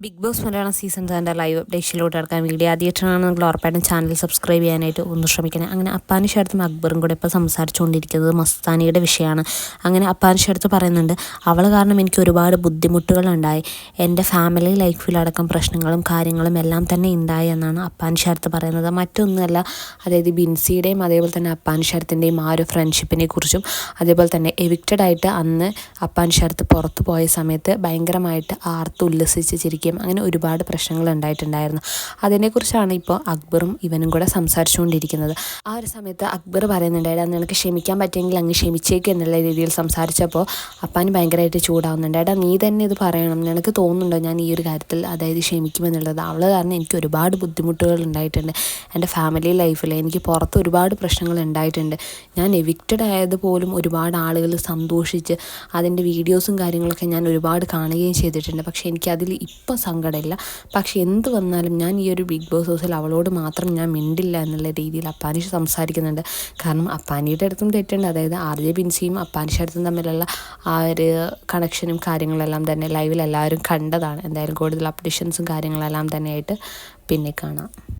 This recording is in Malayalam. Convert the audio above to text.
ബിഗ് ബോസ് മലയാളം സീസൺ സെവന്റെ ലൈവ് അപ്ഡേഷനിലോട്ട് കിടക്കാൻ വീഡിയോ ആദ്യമായിട്ടാണ് നിങ്ങൾ ഉറപ്പായിട്ടും ചാനൽ സബ്സ്ക്രൈബ് ചെയ്യാനായിട്ട് ഒന്ന് ശ്രമിക്കണം. അങ്ങനെ അപ്പാനി ഷടുത്തും അക്ബറും കൂടെ ഇപ്പോൾ സംസാരിച്ചുകൊണ്ടിരിക്കുന്നത് മസ്താനിയുടെ വിഷയമാണ്. അങ്ങനെ അപ്പാനി ഷടുത്ത് പറയുന്നുണ്ട് അവൾ കാരണം എനിക്ക് ഒരുപാട് ബുദ്ധിമുട്ടുകളുണ്ടായി. എന്റെ ഫാമിലി ലൈഫിലടക്കം പ്രശ്നങ്ങളും കാര്യങ്ങളും എല്ലാം തന്നെ ഉണ്ടായി എന്നാണ് അപ്പാനി ഷടുത്ത് പറയുന്നത്. മറ്റൊന്നുമല്ല അതായത് ബിൻസിയുടെയും അതേപോലെ തന്നെ അപ്പാനി ഷരത്തിന്റെയും ആ ഒരു ഫ്രണ്ട്ഷിപ്പിനെ കുറിച്ചും അതേപോലെ തന്നെ എവിക്റ്റഡ് ആയിട്ട് അന്ന് അപ്പാനി ഷരത്ത് പുറത്തു പോയ സമയത്ത് ഭയങ്കരമായിട്ട് ആർത്ത് ഉല്ലസിച്ച് ചിരിക്കും അങ്ങനെ ഒരുപാട് പ്രശ്നങ്ങൾ ഉണ്ടായിട്ടുണ്ടായിരുന്നു. അതിനെക്കുറിച്ചാണ് ഇപ്പോൾ അക്ബറും ഇവനും കൂടെ സംസാരിച്ചുകൊണ്ടിരിക്കുന്നത്. ആ ഒരു സമയത്ത് അക്ബർ പറയുന്നുണ്ടായിരുന്നു നിനക്ക് ക്ഷമിക്കാൻ പറ്റുമെങ്കിൽ അങ്ങ് ക്ഷമിച്ചേക്ക് എന്നുള്ള രീതിയിൽ സംസാരിച്ചപ്പോൾ അപ്പാന് ഭയങ്കരമായിട്ട് ചൂടാവുന്നുണ്ട്. ഏട്ടാ നീ തന്നെ ഇത് പറയണം. നിനക്ക് തോന്നുന്നുണ്ടോ ഞാൻ ഈ ഒരു കാര്യത്തിൽ അതായത് ക്ഷമിക്കുമെന്നുള്ളത്? അവൾ കാരണം എനിക്ക് ഒരുപാട് ബുദ്ധിമുട്ടുകൾ ഉണ്ടായിട്ടുണ്ട്. എന്റെ ഫാമിലി ലൈഫിൽ എനിക്ക് പുറത്ത് ഒരുപാട് പ്രശ്നങ്ങൾ ഉണ്ടായിട്ടുണ്ട്. ഞാൻ എവിക്റ്റഡ് ആയത് പോലും ഒരുപാട് ആളുകൾ സന്തോഷിച്ച് അതിന്റെ വീഡിയോസും കാര്യങ്ങളൊക്കെ ഞാൻ ഒരുപാട് കാണുകയും ചെയ്തിട്ടുണ്ട്. പക്ഷേ എനിക്കതിൽ ഇപ്പം സങ്കടമില്ല. പക്ഷേ എന്ത് വന്നാലും ഞാൻ ഈ ഒരു ബിഗ് ബോസ് ഹൗസിൽ അവളോട് മാത്രം ഞാൻ മിണ്ടില്ല എന്നുള്ള രീതിയിൽ അപ്പാനിഷ് സംസാരിക്കുന്നുണ്ട്. കാരണം അപ്പാനിയുടെ അടുത്തും തെറ്റുണ്ട്. അതായത് ആർ ജെ ബിൻസിയും അപ്പാനിഷ് അടുത്തും തമ്മിലുള്ള ആ ഒരു കണക്ഷനും കാര്യങ്ങളെല്ലാം തന്നെ ലൈവിൽ എല്ലാവരും കണ്ടതാണ്. എന്തായാലും കൂടുതൽ അപ്ഡേഷൻസും കാര്യങ്ങളെല്ലാം തന്നെയായിട്ട് പിന്നെ കാണാം.